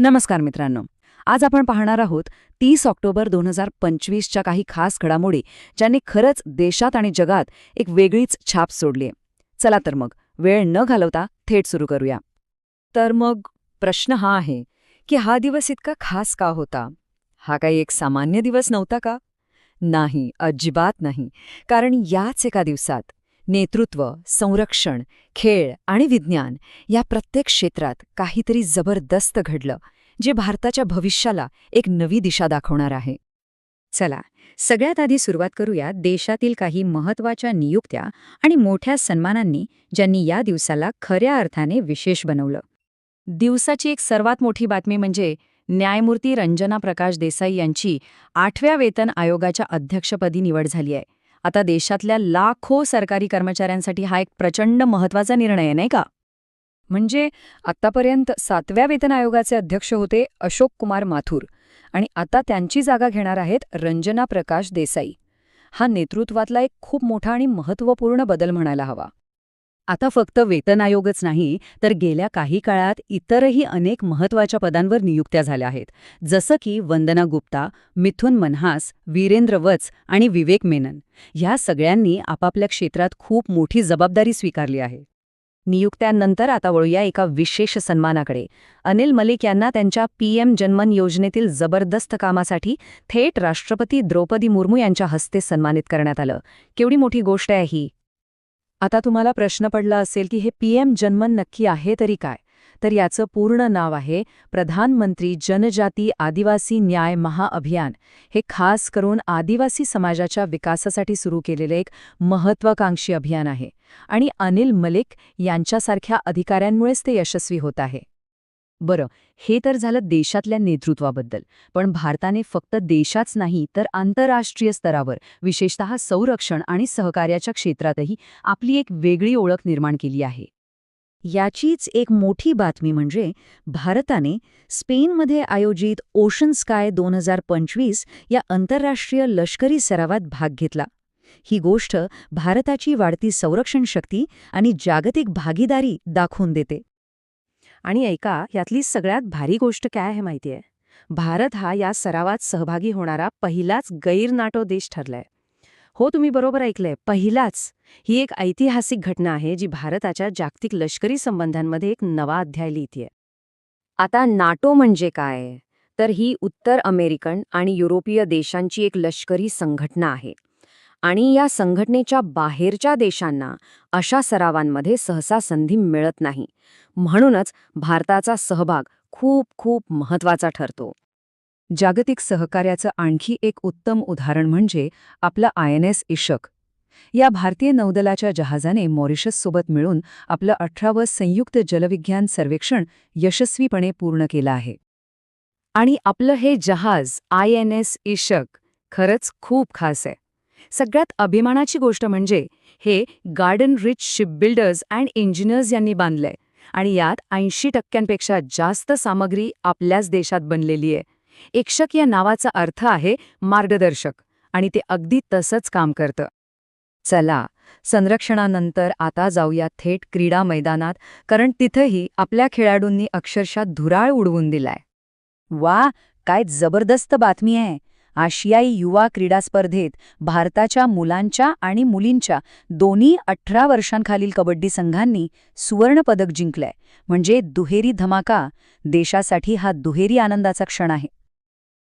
नमस्कार मित्रांनो. आज आपण पाहणार आहोत तीस ऑक्टोबर दोन हजार पंचवीसच्या काही खास घडामोडी ज्यांनी खरंच देशात आणि जगात एक वेगळीच छाप सोडली चला तर मग वेळ न घालवता थेट सुरू करूया. तर मग प्रश्न हा आहे की हा दिवस इतका खास का होता? हा काही एक सामान्य दिवस नव्हता का? नाही अजिबात नाही. कारण याच एका दिवसात नेतृत्व संरक्षण खेळ आणि विज्ञान या प्रत्येक क्षेत्रात काहीतरी जबरदस्त घडलं जे भारताच्या भविष्याला एक नवी दिशा दाखवणार आहे. चला सगळ्यात आधी सुरुवात करूया देशातील काही महत्त्वाच्या नियुक्त्या आणि मोठ्या सन्मानांनी ज्यांनी या दिवसाला खऱ्या अर्थाने विशेष बनवलं. दिवसाची एक सर्वात मोठी बातमी म्हणजे न्यायमूर्ती रंजना प्रकाश देसाई यांची आठव्या वेतन आयोगाच्या अध्यक्षपदी निवड झाली आहे. आता देशातल्या लाखो सरकारी कर्मचाऱ्यांसाठी हा एक प्रचंड महत्त्वाचा निर्णय आहे नाही का? म्हणजे आतापर्यंत सातव्या वेतन आयोगाचे अध्यक्ष होते अशोक कुमार माथुर आणि आता त्यांची जागा घेणार आहेत रंजना प्रकाश देसाई. हा नेतृत्वातला एक खूप मोठा आणि महत्त्वपूर्ण बदल म्हणायला हवा. आता फक्त वेतन आयोगच नाही तर गेल्या काही काळात इतरही अनेक महत्त्वाच्या पदांवर नियुक्त्या झाल्या आहेत. जसं की वंदना गुप्ता मिथुन मनहास वीरेंद्र वत्स आणि विवेक मेनन. ह्या सगळ्यांनी आपापल्या क्षेत्रात खूप मोठी जबाबदारी स्वीकारली आहे. नियुक्त्यांनंतर आता वळूया एका विशेष सन्मानाकडे. अनिल मलिक यांना त्यांच्या पीएम जनमन योजनेतील जबरदस्त कामासाठी थेट राष्ट्रपती द्रौपदी मुर्मू यांच्या हस्ते सन्मानित करण्यात आलं. केवढी मोठी गोष्ट आहे ही. आता तुम्हाला प्रश्न पडला असेल की हे पीएम जनमन नक्की आहे तरी काय? तर याचं पूर्ण नाव आहे प्रधानमंत्री जनजाती आदिवासी न्याय महाअभियान हे खास करून आदिवासी समाजाच्या विकासासाठी सुरू केलेले एक महत्वाकांक्षी अभियान आहे. आणि अनिल मलिक यांच्यासारख्या अधिकाऱ्यांमुळेच ते यशस्वी होत आहे. बरं हे तर झालं देशातल्या नेतृत्वाबद्दल. पण भारताने फक्त देशाच नाही तर आंतरराष्ट्रीय स्तरावर विशेषतः संरक्षण आणि सहकार्याच्या क्षेत्रातही आपली एक वेगळी ओळख निर्माण केली आहे. याचीच एक मोठी बातमी म्हणजे भारताने स्पेनमध्ये आयोजित ओशन स्काय दोन हजार पंचवीस या आंतरराष्ट्रीय लष्करी सरावात भाग घेतला. ही गोष्ट भारताची वाढती संरक्षण शक्ती आणि जागतिक भागीदारी दाखवून देते. आणि ऐका यातली सगळ्यात भारी गोष्ट काय आहे माहितीये? भारत हा या सरावात सहभागी होणारा पहिलाच गैरनाटो देश ठरलाय. हो तुम्ही बरोबर ऐकलंय. पहिलाच. ही एक ऐतिहासिक घटना आहे जी भारताच्या जागतिक लष्करी संबंधांमध्ये एक नवा अध्याय लिहितीये. आता नाटो म्हणजे काय? तर ही उत्तर अमेरिकन आणि युरोपीय देशांची एक लष्करी संघटना आहे. आणि या संघटनेच्या बाहेरच्या देशांना अशा सरावांमध्ये सहसा संधी मिळत नाही. म्हणूनच भारताचा सहभाग खूप खूप महत्त्वाचा ठरतो. जागतिक सहकार्याचं आणखी एक उत्तम उदाहरण म्हणजे आपलं आय एन एस इशक. या भारतीय नौदलाच्या जहाजाने मॉरिशससोबत मिळून आपलं अठरावं संयुक्त जलविज्ञान सर्वेक्षण यशस्वीपणे पूर्ण केलं आहे. आणि आपलं हे जहाज आय एन एस इशक खरंच खूप खास आहे. सगळ्यात अभिमानाची गोष्ट म्हणजे हे Garden Reach Shipbuilders and Engineers यांनी बांधलंय. आणि यात ऐंशी टक्क्यांपेक्षा जास्त सामग्री आपल्याच देशात बनलेली आहे. एकशक या नावाचा अर्थ आहे मार्गदर्शक. आणि ते अगदी तसंच काम करतं. चला संरक्षणानंतर आता जाऊया थेट क्रीडा मैदानात कारण तिथंही आपल्या खेळाडूंनी अक्षरशः धुराळ उडवून दिलाय. वा काय जबरदस्त बातमी आहे. आशियाई युवा क्रीडा स्पर्धेत भारताच्या मुलांच्या आणि मुलींच्या दोन्ही अठरा वर्षांखालील कबड्डी संघांनी सुवर्णपदक जिंकलंय. म्हणजे दुहेरी धमाका देशासाठी हा दुहेरी आनंदाचा क्षण आहे.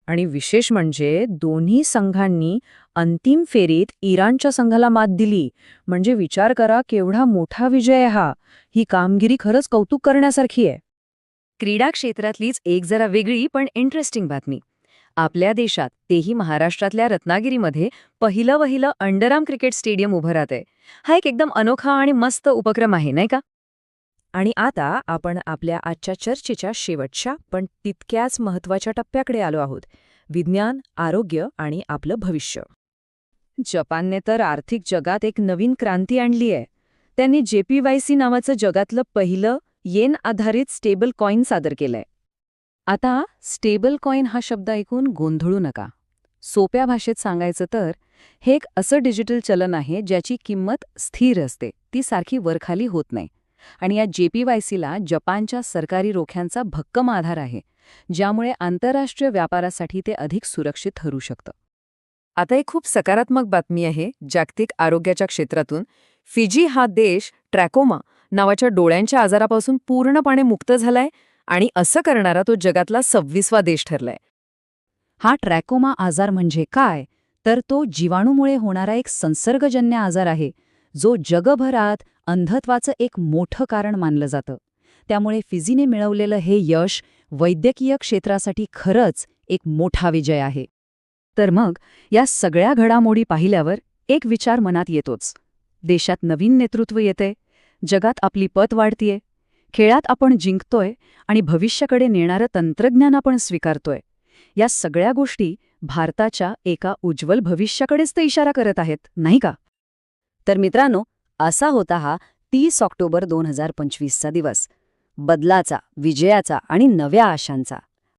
आणि विशेष म्हणजे दोन्ही संघांनी अंतिम फेरीत इराणच्या संघाला मात दिली. म्हणजे विचार करा केवढा मोठा विजय हा. ही कामगिरी खरंच कौतुक करण्यासारखी आहे. क्रीडा क्षेत्रातलीच एक जरा वेगळी पण इंटरेस्टिंग बातमी. आपल्या देशात तेही महाराष्ट्रातल्या रत्नागिरीमध्ये पहिलं वहिलं अंडरआर्म क्रिकेट स्टेडियम उभं राहतंय. हा एक एकदम अनोखा आणि मस्त उपक्रम आहे नाही का? आणि आता आपण आपल्या आजच्या चर्चेच्या शेवटच्या पण तितक्याच महत्त्वाच्या टप्प्याकडे आलो आहोत. विज्ञान आरोग्य आणि आपलं भविष्य. जपानने तर आर्थिक जगात एक नवीन क्रांती आणली आहे. त्यांनी जेपीवायसी नावाचं जगातलं पहिलं येन आधारित स्टेबल कॉईन सादर केलंय. आता स्टेबल कॉईन हा शब्द ऐकून गोंधळू नका. सोप्या भाषेत सांगायचं तर हे एक असं डिजिटल चलन आहे ज्याची किंमत स्थिर असते ती सारखी वरखाली होत नाही. आणि या जेपीवायसीला जपानच्या सरकारी रोख्यांचा भक्कम आधार आहे ज्यामुळे आंतरराष्ट्रीय व्यापारासाठी ते अधिक सुरक्षित ठरू शकतं. आता एक खूप सकारात्मक बातमी आहे जागतिक आरोग्याच्या क्षेत्रातून. फिजी हा देश ट्रॅकोमा नावाच्या डोळ्यांच्या आजारापासून पूर्णपणे मुक्त झालाय आणि असं करणारा तो जगातला सव्वीसवा देश ठरलाय. हा ट्रॅकोमा आजार म्हणजे काय? तर तो जीवाणूमुळे होणारा एक संसर्गजन्य आजार आहे जो जगभरात अंधत्वाचं एक मोठं कारण मानलं जातं. त्यामुळे फिजीने मिळवलेलं हे यश वैद्यकीय क्षेत्रासाठी खरंच एक मोठा विजय आहे. तर मग या सगळ्या घडामोडी पाहिल्यावर एक विचार मनात येतोच. देशात नवीन नेतृत्व येते जगात आपली पत वाढतीये खेळात आपण जिंकतोय आणि भविष्याकडे नेणारं तंत्रज्ञान आपण स्वीकारतोय. या सगळ्या गोष्टी भारताच्या एका उज्ज्वल भविष्याकडेच ते इशारा करत आहेत नाही का? तर मित्रांनो असा होता हा तीस ऑक्टोबर दोन हजार पंचवीसचा दिवस. बदलाचा विजयाचा आणि नव्या आशांचा.